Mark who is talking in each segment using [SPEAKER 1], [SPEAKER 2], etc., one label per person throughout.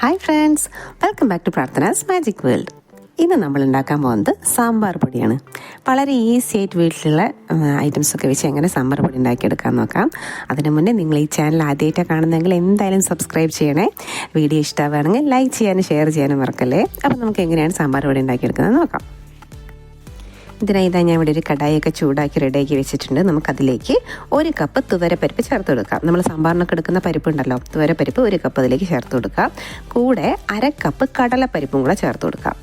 [SPEAKER 1] Hi friends welcome back to Prarthana's magic world ഇന്ന് നമ്മൾ ഉണ്ടാക്കാൻ പോകുന്നത് സാമ്പാർ പൊടിയാണ്. വളരെ ഈസി ആയിട്ട് വീട്ടിലുള്ള ഐറ്റംസൊക്കെ വെച്ച് എങ്ങനെ സാമ്പാർ പൊടി ഉണ്ടാക്കിയെടുക്കാൻ നോക്കാം. അതിനു മുന്നേ നിങ്ങൾ ഈ ചാനൽ ആദ്യമായിട്ടാണ് കാണുന്നതെങ്കിൽ എന്തായാലും സബ്സ്ക്രൈബ് ചെയ്യണേ. വീഡിയോ ഇഷ്ടമാണെങ്കിൽ ലൈക്ക് ചെയ്യാനും ഷെയർ ചെയ്യാനും മറക്കല്ലേ. അപ്പോൾ നമുക്ക് എങ്ങനെയാണ് സാമ്പാർ പൊടി ഉണ്ടാക്കിയെടുക്കുന്നത് നോക്കാം. ഇതിനായി ഇതാ ഞാൻ ഇവിടെ ഒരു കടായൊക്കെ ചൂടാക്കി റെഡിയാക്കി വെച്ചിട്ടുണ്ട്. നമുക്കതിലേക്ക് ഒരു കപ്പ് തുവരപ്പരിപ്പ് ചേർത്ത് കൊടുക്കാം. നമ്മൾ സാമ്പാറിനൊക്കെ എടുക്കുന്ന പരിപ്പ് ഉണ്ടല്ലോ തുവരപ്പരിപ്പ് ഒരു കപ്പ് അതിലേക്ക് ചേർത്ത് കൊടുക്കാം. കൂടെ അര കപ്പ് കടലപ്പരിപ്പും കൂടെ ചേർത്ത് കൊടുക്കാം.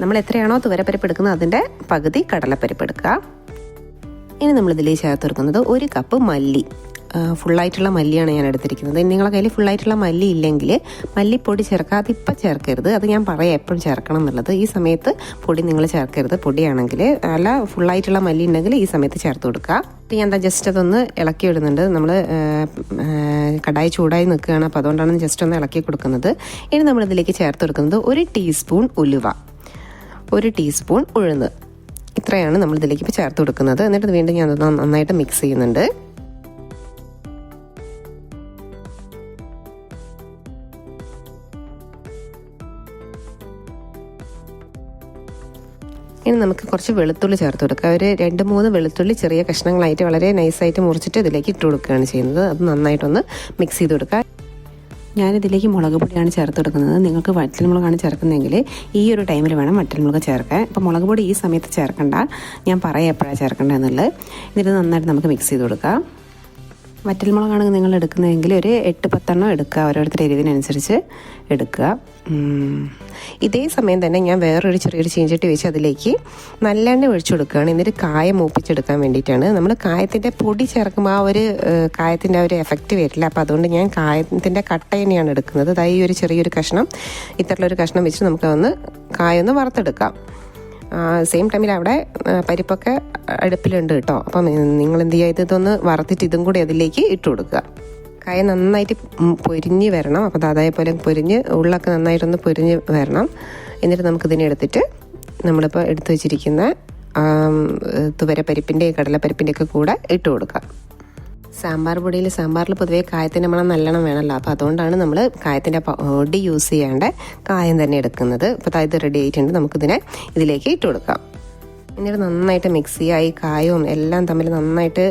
[SPEAKER 1] നമ്മൾ എത്രയാണോ തുവരപ്പരിപ്പ് എടുക്കുന്നത് അതിന്റെ പകുതി കടലപ്പരിപ്പ് എടുക്കുക. ഇനി നമ്മളിതിലേക്ക് ചേർത്ത് കൊടുക്കുന്നത് ഒരു കപ്പ് മല്ലി. ഫുള്ളായിട്ടുള്ള മല്ലിയാണ് ഞാൻ എടുത്തിരിക്കുന്നത്. നിങ്ങളുടെ കയ്യിൽ ഫുള്ളായിട്ടുള്ള മല്ലി ഇല്ലെങ്കിൽ മല്ലിപ്പൊടി ചേർക്കാതെ ഇപ്പം ചേർക്കരുത്. അത് ഞാൻ പറയാം എപ്പോഴും ചേർക്കണം എന്നുള്ളത്. ഈ സമയത്ത് പൊടി നിങ്ങൾ ചേർക്കരുത്. പൊടിയാണെങ്കിൽ അല്ല ഫുള്ളായിട്ടുള്ള മല്ലി ഉണ്ടെങ്കിൽ ഈ സമയത്ത് ചേർത്ത് കൊടുക്കുക. ഞാൻ എന്താ ജസ്റ്റ് അതൊന്ന് ഇളക്കി ഇടുന്നുണ്ട്. നമ്മൾ കടായി ചൂടായി നിൽക്കുകയാണ്. അപ്പോൾ അതുകൊണ്ടാണ് ജസ്റ്റ് ഒന്ന് ഇളക്കി കൊടുക്കുന്നത്. ഇനി നമ്മളിതിലേക്ക് ചേർത്ത് കൊടുക്കുന്നത് ഒരു ടീസ്പൂൺ ഉലുവ. ഒരു ടീസ്പൂൺ ഉഴുന്ന്. ഇത്രയാണ് നമ്മൾ ഇതിലേക്ക് ഇപ്പോൾ ചേർത്ത് കൊടുക്കുന്നത്. എന്നിട്ട് വീണ്ടും ഞാൻ നന്നായിട്ട് മിക്സ് ചെയ്യുന്നുണ്ട്. ഇനി നമുക്ക് കുറച്ച് വെളുത്തുള്ളി ചേർത്ത് കൊടുക്കുക ഒരു രണ്ട് മൂന്ന് വെളുത്തുള്ളി ചെറിയ കഷ്ണങ്ങളായിട്ട് വളരെ നൈസായിട്ട് മുറിച്ചിട്ട് ഇതിലേക്ക് ഇട്ട് കൊടുക്കുകയാണ് ചെയ്യുന്നത്. അത് നന്നായിട്ടൊന്ന് മിക്സ് ചെയ്ത് കൊടുക്കുക ഞാനിതിലേക്ക് മുളക് പൊടിയാണ് ചേർത്ത് കൊടുക്കുന്നത് നിങ്ങൾക്ക് വറ്റൽമുളകാണ് ചേർക്കുന്നതെങ്കിൽ ഈ ഒരു ടൈമിൽ വേണം വറ്റൽമുളക് ചേർക്കാൻ. അപ്പോൾ മുളക് പൊടി ഈ സമയത്ത് ചേർക്കണ്ട. ഞാൻ പറയാം എപ്പോഴാണ് ചേർക്കേണ്ടതെന്നുള്ളത് ഇതിൽ നന്നായിട്ട് നമുക്ക് മിക്സ് ചെയ്ത് കൊടുക്കാം. വറ്റൽമുളകാണ് നിങ്ങൾ എടുക്കുന്നതെങ്കിൽ ഒരു എട്ട് പത്തെണ്ണം എടുക്കുക ഓരോരുത്തർ എരിവിനനുസരിച്ച് എടുക്കുക. ഇതേ സമയം തന്നെ ഞാൻ വേറൊരു ചെറിയൊരു ചീഞ്ചട്ടി വെച്ച് അതിലേക്ക് നല്ലെണ്ണ ഒഴിച്ചു കൊടുക്കുകയാണ്. എന്നിട്ട് കായ മൂപ്പിച്ചെടുക്കാൻ വേണ്ടിയിട്ടാണ്. നമ്മൾ കായത്തിന്റെ പൊടി ചേർക്കുമ്പോൾ ആ ഒരു കായത്തിന്റെ ആ ഒരു എഫക്റ്റ് വരില്ല. അപ്പോൾ അതുകൊണ്ട് ഞാൻ കായത്തിന്റെ കട്ട തന്നെയാണ് എടുക്കുന്നത്. അതായത് ഈ ഒരു ചെറിയൊരു കഷ്ണം ഇത്തരത്തിലൊരു കഷ്ണം വെച്ച് നമുക്ക് ഒന്ന് കായൊന്ന് വറുത്തെടുക്കാം. സെയിം ടൈമിൽ അവിടെ പരിപ്പൊക്കെ അടുപ്പിലുണ്ട് കേട്ടോ. അപ്പം നിങ്ങൾ എന്ത് ചെയ്യുക ഇതൊന്ന് വറുത്തിട്ട് ഇതും കൂടി അതിലേക്ക് ഇട്ട് കൊടുക്കുക. കായ നന്നായിട്ട് പൊരിഞ്ഞ് വരണം. അപ്പോൾ അതേപോലെ പൊരിഞ്ഞ് ഉള്ളൊക്കെ നന്നായിട്ടൊന്ന് പൊരിഞ്ഞ് വരണം. എന്നിട്ട് നമുക്കിതിനെ എടുത്തിട്ട് നമ്മളിപ്പോൾ എടുത്തു വച്ചിരിക്കുന്ന തുവരപ്പരിപ്പിന്റെയും കടലപ്പരിപ്പിന്റെയൊക്കെ കൂടെ ഇട്ട് കൊടുക്കാം സാമ്പാർ പൊടിയിൽ സാമ്പാറിൽ പൊതുവേ കായത്തിന്റെ മണം നല്ലോണം വേണമല്ലോ. അപ്പോൾ അതുകൊണ്ടാണ് നമ്മൾ കായത്തിന്റെ പൊടി യൂസ് ചെയ്യാണ്ട് കായം തന്നെ എടുക്കുന്നത്. അപ്പോൾ ഇത് റെഡി ആയിട്ടുണ്ട്. നമുക്കിതിനെ ഇതിലേക്ക് ഇട്ട് കൊടുക്കാം. എന്നിട്ട് നന്നായിട്ട് മിക്സ് ചെയ്യുക. ഈ കായവും എല്ലാം തമ്മിൽ നന്നായിട്ട്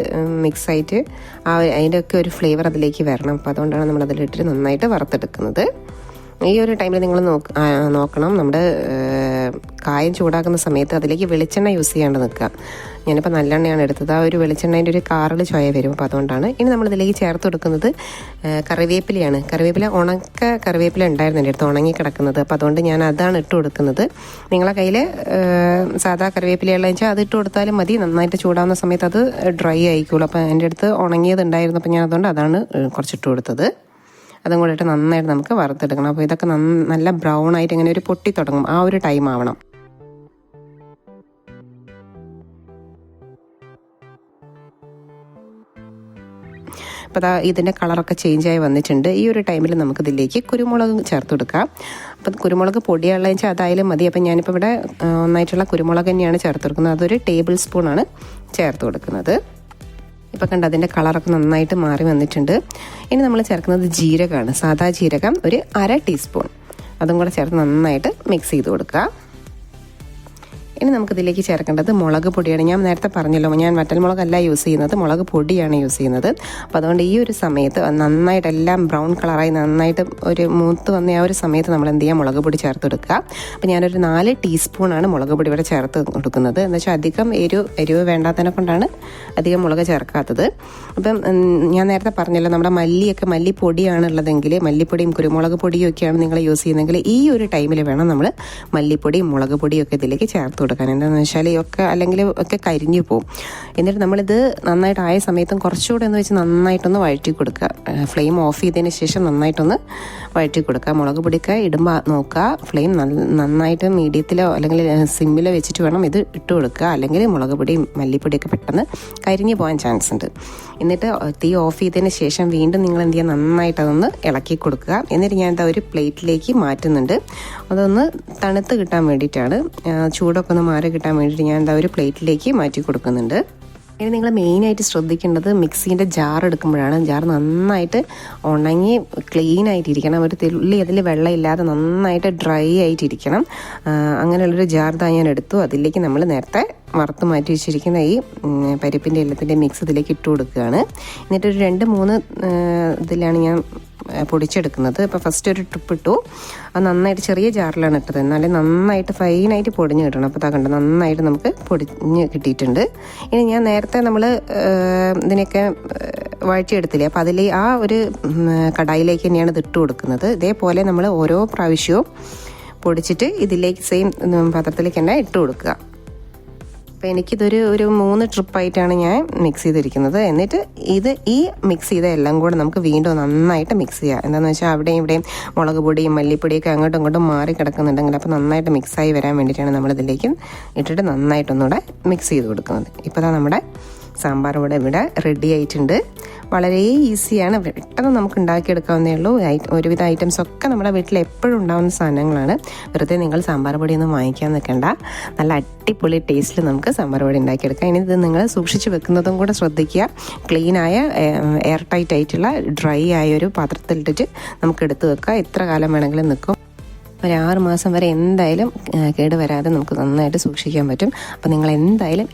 [SPEAKER 1] മിക്സ് ആയിട്ട് ആ അതിന്റെ ഒക്കെ ഒരു ഫ്ലേവർ അതിലേക്ക് വരണം. അപ്പോൾ അതുകൊണ്ടാണ് നമ്മൾ അതിലിട്ടിട്ട് നന്നായിട്ട് വറുത്തെടുക്കുന്നത്. ഈ ഒരു ടൈമിൽ നിങ്ങൾ നോക്കണം. നമ്മുടെ കായം ചൂടാക്കുന്ന സമയത്ത് അതിലേക്ക് വെളിച്ചെണ്ണ യൂസ് ചെയ്യാണ്ട് നിൽക്കുക. ഞാനിപ്പോൾ നല്ലെണ്ണയാണ് എടുത്തത്. ആ ഒരു വെളിച്ചെണ്ണേന്റെ ഒരു കാറിൽ ചോയ വരും. അപ്പോൾ അതുകൊണ്ടാണ് ഇനി നമ്മൾ ഇതിലേക്ക് ചേർത്ത് കൊടുക്കുന്നത് കറിവേപ്പിലയാണ്. കറിവേപ്പില ഉണക്ക കറിവേപ്പില ഉണ്ടായിരുന്നു എന്റെ അടുത്ത് ഉണങ്ങി കിടക്കുന്നത്. അപ്പോൾ അതുകൊണ്ട് ഞാൻ അതാണ് ഇട്ട് കൊടുക്കുന്നത്. നിങ്ങളെ കയ്യിൽ സാധാ കറിവേപ്പിലയുള്ള വെച്ചാൽ അത് ഇട്ട് കൊടുത്താലും മതി. നന്നായിട്ട് ചൂടാവുന്ന സമയത്ത് അത് ഡ്രൈ ആയിക്കോളൂ. അപ്പോൾ എന്റെ അടുത്ത് ഉണങ്ങിയത് ഉണ്ടായിരുന്നു അപ്പോൾ ഞാൻ അതുകൊണ്ട് അതാണ് കുറച്ചിട്ട് കൊടുത്തത്. അതും കൂടിയിട്ട് നന്നായിട്ട് നമുക്ക് വറുത്തെടുക്കണം. അപ്പോൾ ഇതൊക്കെ നല്ല ബ്രൗൺ ആയിട്ട് ഇങ്ങനെ ഒരു പൊട്ടി തുടങ്ങും. ആ ഒരു ടൈം ആവണം. അപ്പോൾ അതാ ഇതിന്റെ കളറൊക്കെ ചേഞ്ച് ആയി വന്നിട്ടുണ്ട്. ഈ ഒരു ടൈമിൽ നമുക്ക് ഇതിലേക്ക് കുരുമുളക് ചേർത്ത് കൊടുക്കാം. അപ്പം കുരുമുളക് പൊടിയുള്ള വെച്ചാൽ അതായാലും മതി. അപ്പം ഞാനിപ്പോൾ ഇവിടെ ഒന്നായിട്ടുള്ള കുരുമുളക് തന്നെയാണ് ചേർത്ത് കൊടുക്കുന്നത്. അതൊരു ടേബിൾ സ്പൂണാണ് ചേർത്ത് കൊടുക്കുന്നത്. ഇപ്പോൾ കണ്ട അതിന്റെ കളറൊക്കെ നന്നായിട്ട് മാറി വന്നിട്ടുണ്ട്. ഇനി നമ്മൾ ചേർക്കുന്നത് ജീരകമാണ്. സാധാ ജീരകം ഒരു അര ടീസ്പൂൺ അതും കൂടെ ചേർത്ത് നന്നായിട്ട് മിക്സ് ചെയ്ത് കൊടുക്കുക. ഇനി നമുക്കിതിലേക്ക് ചേർക്കേണ്ടത് മുളക് പൊടിയാണ്. ഞാൻ നേരത്തെ പറഞ്ഞല്ലോ ഞാൻ വറ്റൽമുളകല്ല യൂസ് ചെയ്യുന്നത് മുളക് പൊടിയാണ് യൂസ് ചെയ്യുന്നത്. അപ്പോൾ അതുകൊണ്ട് ഈ ഒരു സമയത്ത് നന്നായിട്ട് എല്ലാം ബ്രൗൺ കളറായി നന്നായിട്ട് ഒരു മൂത്ത് വന്ന ആ ഒരു സമയത്ത് നമ്മൾ എന്ത് ചെയ്യുക മുളക് പൊടി ചേർത്ത് കൊടുക്കുക. അപ്പോൾ ഞാനൊരു നാല് ടീസ്പൂണാണ് മുളക് പൊടി ഇവിടെ ചേർത്ത് കൊടുക്കുന്നത്. എന്ന് വെച്ചാൽ അധികം എരിവ് എരിവ് വേണ്ടാത്തതിനെ കൊണ്ടാണ് അധികം മുളക് ചേർക്കാത്തത്. അപ്പം ഞാൻ നേരത്തെ പറഞ്ഞല്ലോ നമ്മുടെ മല്ലിയൊക്കെ മല്ലിപ്പൊടിയാണ് ഉള്ളതെങ്കിൽ മല്ലിപ്പൊടിയും കുരുമുളക് പൊടിയും ഒക്കെയാണ് നിങ്ങൾ യൂസ് ചെയ്യുന്നതെങ്കിൽ ഈ ഒരു ടൈമിൽ വേണം നമ്മൾ മല്ലിപ്പൊടിയും മുളക് പൊടിയും ഒക്കെ ഇതിലേക്ക് ചേർത്ത് കൊടുക്കാൻ. എന്താണെന്ന് വെച്ചാൽ ഒക്കെ അല്ലെങ്കിൽ ഒക്കെ കരിഞ്ഞു പോകും എന്നിട്ട് നമ്മളിത് നന്നായിട്ട് ആയ സമയത്തും കുറച്ചുകൂടെ എന്ന് വെച്ച് നന്നായിട്ടൊന്ന് വഴറ്റി കൊടുക്കുക. ഫ്ലെയിം ഓഫ് ചെയ്തതിന് ശേഷം നന്നായിട്ടൊന്ന് വഴറ്റി കൊടുക്കുക. മുളക് പൊടിക്കുക ഇടുമ്പോൾ നോക്കുക. ഫ്ലെയിം നന്നായിട്ട് മീഡിയത്തിലോ അല്ലെങ്കിൽ സിമ്മിലോ വെച്ചിട്ട് വേണം ഇത് ഇട്ട് കൊടുക്കുക. അല്ലെങ്കിൽ മുളക് പൊടിയും മല്ലിപ്പൊടിയൊക്കെ പെട്ടെന്ന് കരിഞ്ഞു പോകാൻ ചാൻസ് ഉണ്ട്. എന്നിട്ട് തീ ഓഫ് ചെയ്തതിന് ശേഷം വീണ്ടും നിങ്ങൾ എന്ത് ചെയ്യുക? നന്നായിട്ട് അതൊന്ന് ഇളക്കി കൊടുക്കുക. എന്നിട്ട് ഞാൻ ഒരു പ്ലേറ്റിലേക്ക് മാറ്റുന്നുണ്ട്. അതൊന്ന് തണുത്ത് കിട്ടാൻ വേണ്ടിയിട്ടാണ്. ചൂടൊക്കെ ഒന്ന് മാറി കിട്ടാൻ വേണ്ടിയിട്ട് ഞാൻ എന്താ ഒരു പ്ലേറ്റിലേക്ക് മാറ്റി കൊടുക്കുന്നുണ്ട്. ഇനി നിങ്ങൾ മെയിനായിട്ട് ശ്രദ്ധിക്കേണ്ടത് മിക്സീന്റെ ജാർ എടുക്കുമ്പോഴാണ്. ജാർ നന്നായിട്ട് ഉണങ്ങി ക്ലീൻ ആയിട്ടിരിക്കണം. ഒരു തുള്ളി അതിൽ വെള്ളമില്ലാതെ നന്നായിട്ട് ഡ്രൈ ആയിട്ടിരിക്കണം. അങ്ങനെയുള്ളൊരു ജാർ താ ഞാൻ എടുത്തു. അതിലേക്ക് നമ്മൾ നേരത്തെ വറുത്ത് മാറ്റി വെച്ചിരിക്കുന്ന ഈ പരിപ്പിന്റെ എല്ലാത്തിന്റെ മിക്സ് ഇതിലേക്ക് ഇട്ട് കൊടുക്കുകയാണ്. എന്നിട്ടൊരു രണ്ട് മൂന്ന് ഇതിലാണ് ഞാൻ പൊടിച്ചെടുക്കുന്നത്. ഇപ്പോൾ ഫസ്റ്റ് ഒരു ട്രിപ്പ് ഇട്ടു. അത് നന്നായിട്ട് ചെറിയ ജാറിലാണ് ഇട്ടത്. എന്നാലേ നന്നായിട്ട് ഫൈനായിട്ട് പൊടിഞ്ഞ് കിട്ടണം. അപ്പോൾ കണ്ട് നന്നായിട്ട് നമുക്ക് പൊടിഞ്ഞ് കിട്ടിയിട്ടുണ്ട്. ഇനി ഞാൻ നേരത്തെ നമ്മൾ ഇതിനൊക്കെ വഴറ്റിയെടുത്തില്ലേ? അപ്പോൾ അതിൽ ആ ഒരു കടായിലേക്ക് തന്നെയാണ് ഇത് ഇട്ട് കൊടുക്കുന്നത്. ഇതേപോലെ നമ്മൾ ഓരോ പ്രാവശ്യവും പൊടിച്ചിട്ട് ഇതിലേക്ക് സെയിം പാത്രത്തിലേക്ക് തന്നെ ഇട്ട് കൊടുക്കുക. അപ്പോൾ എനിക്കിതൊരു ഒരു മൂന്ന് ട്രിപ്പായിട്ടാണ് ഞാൻ മിക്സ് ചെയ്തിരിക്കുന്നത്. എന്നിട്ട് ഇത് ഈ മിക്സ് ചെയ്ത എല്ലാം കൂടെ നമുക്ക് വീണ്ടും നന്നായിട്ട് മിക്സ് ചെയ്യാം. എന്താണെന്ന് വെച്ചാൽ അവിടെയും ഇവിടെയും മുളക് പൊടിയും മല്ലിപ്പൊടിയൊക്കെ അങ്ങോട്ടും ഇങ്ങോട്ടും മാറി കിടക്കുന്നുണ്ടെങ്കിൽ അപ്പോൾ നന്നായിട്ട് മിക്സായി വരാൻ വേണ്ടിയിട്ടാണ് നമ്മളിതിലേക്ക് ഇട്ടിട്ട് നന്നായിട്ടൊന്നുകൂടെ മിക്സ് ചെയ്ത് കൊടുക്കുന്നത്. ഇപ്പോൾ നമ്മുടെ സാമ്പാർ ഇവിടെ ഇവിടെ റെഡി ആയിട്ടുണ്ട്. വളരെ ഈസിയാണ്. പെട്ടെന്ന് നമുക്ക് ഉണ്ടാക്കിയെടുക്കാവുന്നേ ഉള്ളൂ. ഒരുവിധ ഐറ്റംസ് ഒക്കെ നമ്മുടെ വീട്ടിൽ എപ്പോഴും ഉണ്ടാകുന്ന സാധനങ്ങളാണ്. വെറുതെ നിങ്ങൾ സാമ്പാർ പൊടിയൊന്നും വാങ്ങിക്കാൻ നിൽക്കണ്ട. നല്ല അടിപൊളി ടേസ്റ്റിൽ നമുക്ക് സാമ്പാർ പൊടി ഉണ്ടാക്കിയെടുക്കാം. ഇനി ഇത് നിങ്ങൾ സൂക്ഷിച്ച് വെക്കുന്നതും കൂടെ ശ്രദ്ധിക്കുക. ക്ലീൻ ആയ എയർ ടൈറ്റ് ആയിട്ടുള്ള ഡ്രൈ ആയ ഒരു പാത്രത്തിലിട്ടിട്ട് നമുക്ക് എടുത്ത് വെക്കുക എത്ര കാലം വേണമെങ്കിലും നിൽക്കും. ഒരു ആറ് മാസം വരെ എന്തായാലും കേട് വരാതെ നമുക്ക് നന്നായിട്ട് സൂക്ഷിക്കാൻ പറ്റും. അപ്പോൾ നിങ്ങൾ എന്തായാലും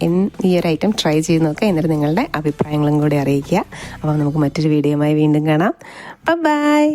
[SPEAKER 1] ഈ ഒരു ഐറ്റം ട്രൈ ചെയ്ത് നോക്കുക. എന്നിട്ട് നിങ്ങളുടെ അഭിപ്രായങ്ങളും കൂടി അറിയിക്കുക. അപ്പോൾ നമുക്ക് മറ്റൊരു വീഡിയോയുമായി വീണ്ടും കാണാം. ബൈ